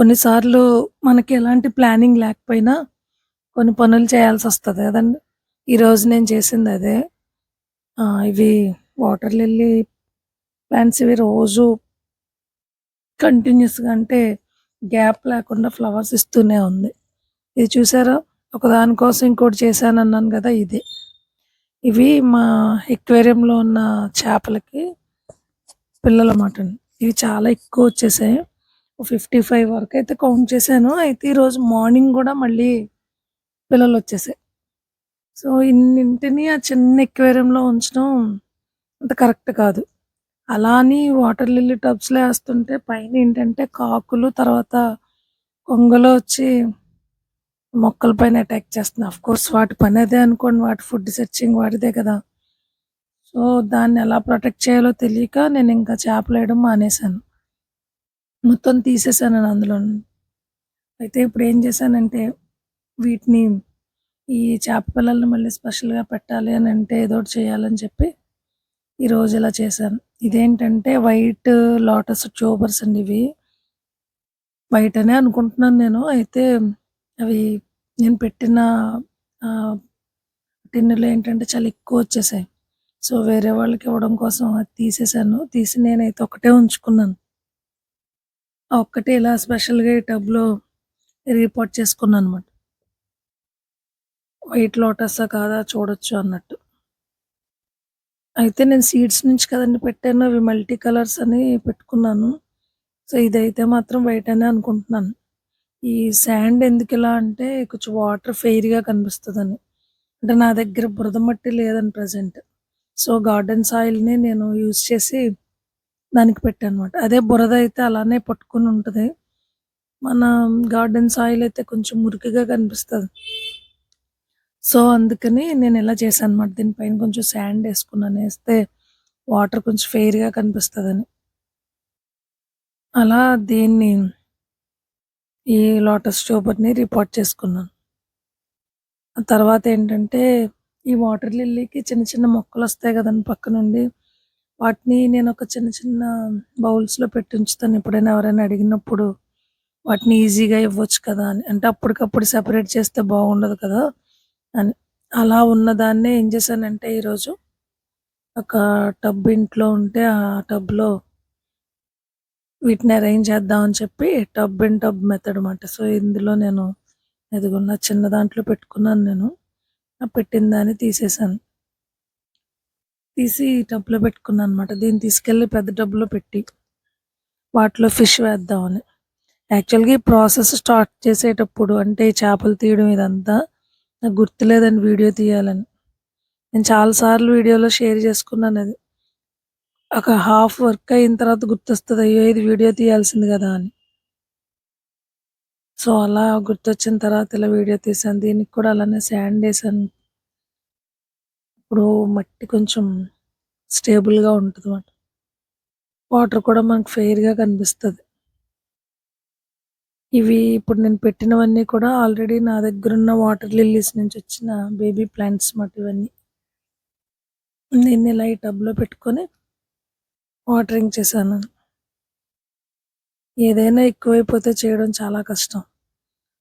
కొన్నిసార్లు మనకి ఎలాంటి ప్లానింగ్ లేకపోయినా కొన్ని పనులు చేయాల్సి వస్తుంది కదండి ఈరోజు నేను చేసింది అదే. ఇవి వాటర్ లిల్లీ ప్లాంట్స్ ఇవి రోజు కంటిన్యూస్‌గా అంటే గ్యాప్ లేకుండా ఫ్లవర్స్ ఇస్తూనే ఉంది. ఇది చూసారా? ఒకదాని కోసం ఇంకోటి చేశానన్నాను కదా ఇది ఇవి మా ఎక్వేరియంలో ఉన్న చేపలకి పిల్లలమాటండి. ఇవి చాలా ఎక్కువ వచ్చేసాయి ఫిఫ్టీ ఫైవ్ వరకు అయితే కౌంట్ చేశాను. అయితే ఈరోజు మార్నింగ్ కూడా మళ్ళీ పిల్లలు వచ్చేసాయి సో, ఇన్నింటిని ఆ చిన్న ఎక్వేరియంలో ఉంచడం అంత కరెక్ట్ కాదు. అలా అని వాటర్ లిల్లీ టబ్స్‌లో పైన ఏంటంటే కాకులు, తర్వాత కొంగలు వచ్చి మొక్కల పైన అటాక్ చేస్తున్నాయి. కోర్స్ వాటి పని అదే అనుకోండి. వాటి ఫుడ్ సెర్చింగ్ వాటిదే కదా! సో, దాన్ని ఎలా ప్రొటెక్ట్ చేయాలో తెలియక నేను ఇంకా చేపలేయడం మానేశాను. మొత్తం తీసేసాను నేను అందులో అయితే ఇప్పుడు ఏం చేశానంటే వీటిని ఈ చేప పిల్లల్ని మళ్ళీ స్పెషల్‌గా పెట్టాలి అని అంటే ఏదో ఒకటి చేయాలని చెప్పి ఈరోజు ఇలా చేశాను. ఇదేంటంటే వైట్ లోటస్ ట్యూబర్స్ అండి ఇవి. వైట్ అనే అనుకుంటున్నాను నేను. అయితే అవి నేను పెట్టిన ఆహ్, టిన్నులో ఏంటంటే చాలా ఎక్కువ వచ్చేసాయి సో, వేరే వాళ్ళకి ఇవ్వడం కోసం అది తీసేసాను. తీసి నేనైతే ఒకటే ఉంచుకున్నాను. ఆ ఒక్కటే ఇలా స్పెషల్‌గా ఈ టబ్‌లో చేసుకున్నాను అనమాట వైట్ లోటసా కాదా చూడొచ్చు అన్నట్టు. అయితే నేను సీడ్స్ నుంచి కదండీ పెట్టాను. అవి మల్టీ కలర్స్ అని పెట్టుకున్నాను. సో, ఇదైతే మాత్రం వైట్ అనే అనుకుంటున్నాను. ఈ శాండ్ ఎందుకు ఇలా అంటే కొంచెం వాటర్ ఫెయిర్‌గా కనిపిస్తుందని అంటే నా దగ్గర బురద మట్టి లేదని ప్రజెంట్ సో, గార్డెన్ సాయిల్‌ని నేను యూజ్ చేసి దానికి పెట్టానమాట అదే బురద అయితే అలానే పట్టుకొని ఉంటుంది. మన గార్డెన్ సాయిల్ అయితే కొంచెం మురికిగా కనిపిస్తుంది. సో, అందుకని నేను ఇలా చేశాను అనమాట దీనిపైన కొంచెం శాండ్ వేసుకున్నాను వేస్తే వాటర్ కొంచెం ఫెయిర్‌గా కనిపిస్తుందని. అలా దీన్ని ఈ లోటస్ ట్యూబర్‌ని రిపోర్ట్ చేసుకున్నాను. తర్వాత ఏంటంటే ఈ వాటర్ లిల్లీకి చిన్న చిన్న మొక్కలు వస్తాయి కదండి పక్క నుండి. వాటిని నేను ఒక చిన్న చిన్న బౌల్స్‌లో పెట్టి ఉంచుతాను. ఎప్పుడైనా ఎవరైనా అడిగినప్పుడు వాటిని ఈజీగా ఇవ్వచ్చు కదా! అని. అంటే అప్పటికప్పుడు సెపరేట్ చేస్తే బాగుండదు కదా! అని. అలా ఉన్నదాన్నే ఏం చేశానంటే ఈరోజు ఒక టబ్ ఇంట్లో ఉంటే ఆ టబ్‌లో వీటిని అరేంజ్ చేద్దాం అని చెప్పి టబ్ ఇన్ టబ్ మెథడ్ అనమాట సో, ఇందులో నేను ఎదుగున్న చిన్న దాంట్లో పెట్టుకున్నాను నేను. ఆ పెట్టిన దాన్ని తీసేసాను. తీసి టబ్‌లో పెట్టుకున్నానన్నమాట. దీన్ని తీసుకెళ్ళి పెద్ద టబ్‌లో పెట్టి వాటిలో ఫిష్ వేద్దామని. యాక్చువల్‌గా ఈ ప్రాసెస్ స్టార్ట్ చేసేటప్పుడు అంటే చేపలు తీయడం ఇదంతా నాకు గుర్తులేదని వీడియో తీయాలని. నేను చాలా సార్లు వీడియోలో షేర్ చేసుకున్నాను అది ఒక హాఫ్ వర్క్ అయిన తర్వాత గుర్తొస్తుంది అయ్యో! ఇది వీడియో తీయాల్సింది కదా అని. సో, అలా గుర్తొచ్చిన తర్వాత ఇలా వీడియో తీసాను దీనికి కూడా అలానే శాండ్ వేసాను ఇప్పుడు మట్టి కొంచెం స్టేబుల్‌గా ఉంటదన్నమాట. వాటర్ కూడా మనకు ఫెయిర్‌గా కనిపిస్తుంది ఇవి ఇప్పుడు నేను పెట్టినవన్నీ కూడా ఆల్రెడీ నా దగ్గర ఉన్న వాటర్ లిల్లీస్ నుంచి వచ్చిన బేబీ ప్లాంట్స్ మాట ఇవన్నీ. నేను ఇలా ఈ టబ్‌లో పెట్టుకొని వాటరింగ్ చేశాను. ఏదైనా ఎక్కువైపోతే చేయడం చాలా కష్టం.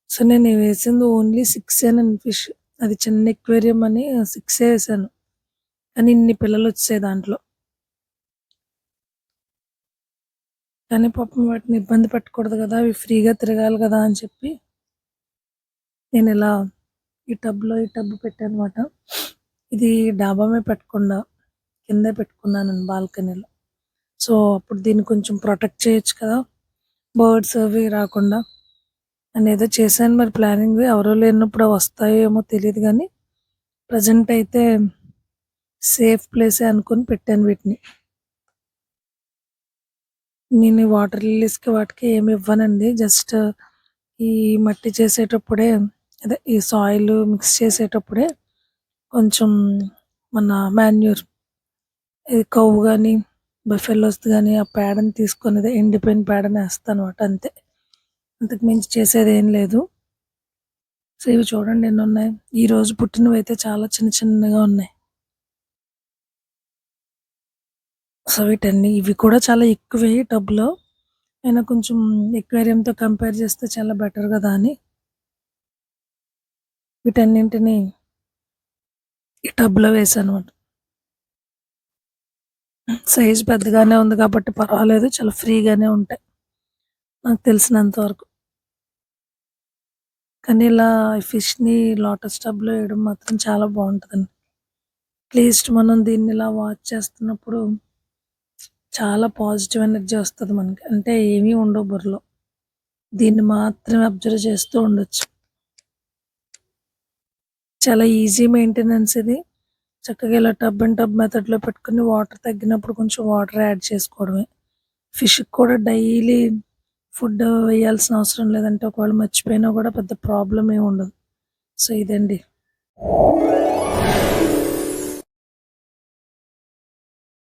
సో, నేను వేసింది ఓన్లీ సిక్స్ అని ఫిష్. అది చిన్న ఎక్వేరియం అని సిక్సే వేసాను కానీ ఇన్ని పిల్లలు వచ్చే దాంట్లో. కానీ పాపం వాటిని ఇబ్బంది పెట్టకూడదు కదా అవి ఫ్రీగా తిరగాలి కదా అని చెప్పి నేను ఇలా ఈ టబ్‌లో ఈ టబ్ పెట్టానమాట ఇది డాబామే పెట్టకుండా కిందే పెట్టుకున్నాను బాల్కనీలో. సో, అప్పుడు దీన్ని కొంచెం ప్రొటెక్ట్ చేయొచ్చు కదా! బర్డ్స్ అవి రాకుండా అనేదో చేశాను మరి ప్లానింగ్. ఎవరో లేనప్పుడు వస్తాయో ఏమో కానీ గానీ అయితే సేఫ్ ప్లేసే అనుకుని పెట్టాను వీటిని. నేను వాటర్ లిల్లీస్‌కి వాటికి ఏమి ఇవ్వనండి. జస్ట్ ఈ మట్టి చేసేటప్పుడే అదే ఈ సాయిల్ మిక్స్ చేసేటప్పుడే కొంచెం మన మాన్యూర్ ఇది కౌ కానీ బఫెల్లోస్ కానీ ఆ పేడని తీసుకొని అదే ఎండిపోయిన పేడని అనమాట అంతే. అంతకు మించి చేసేదేం లేదు. సో, ఇవి చూడండి ఎన్నున్నాయి. ఈరోజు అయితే చాలా చిన్న చిన్నగా ఉన్నాయి. సో, వీటన్ని ఇవి కూడా చాలా ఎక్కువే టబ్‌లో. అయినా కొంచెం ఎక్వేరియంతో కంపేర్ చేస్తే చాలా బెటర్ కదా అని. వీటన్నింటిని ఈ టబ్లో వేసాను అనమాట సైజ్ పెద్దగానే ఉంది కాబట్టి పర్వాలేదు చాలా ఫ్రీగానే ఉంటాయి. నాకు తెలిసినంత వరకు. కానీ ఇలా ఫిష్ని లోటస్ టబ్లో వేయడం మాత్రం చాలా బాగుంటుందండి. అట్లీస్ట్ మనం దీన్ని ఇలా వాచ్ చేస్తున్నప్పుడు చాలా పాజిటివ్ ఎనర్జీ వస్తుంది మనకి. అంటే ఏమీ ఉండవు బుర్రలో. దీన్ని మాత్రమే అబ్జర్వ్ చేస్తూ ఉండొచ్చు. చాలా ఈజీ మెయింటెనెన్స్ ఇది. చక్కగా ఇలా టబ్ అండ్ టబ్ మెథడ్లో పెట్టుకుని వాటర్ తగ్గినప్పుడు కొంచెం వాటర్ యాడ్ చేసుకోవడమే. ఫిష్కి కూడా డైలీ ఫుడ్ వేయాల్సిన అవసరం లేదంటే ఒకవేళ మర్చిపోయినా కూడా పెద్ద ప్రాబ్లం ఏమి ఉండదు. సో ఇదండి.